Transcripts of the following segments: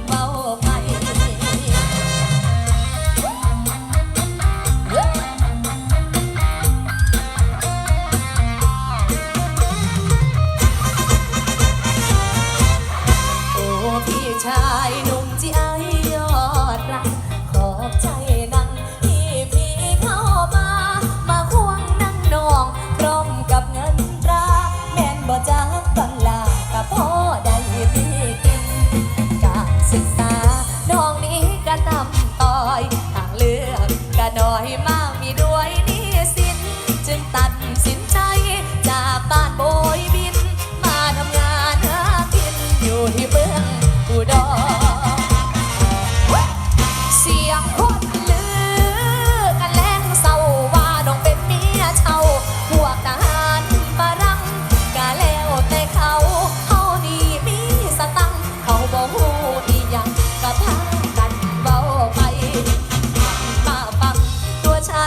time.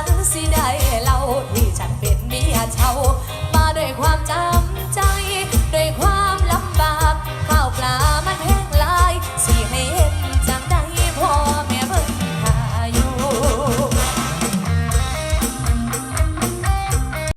လူစင်တိုင်းလာ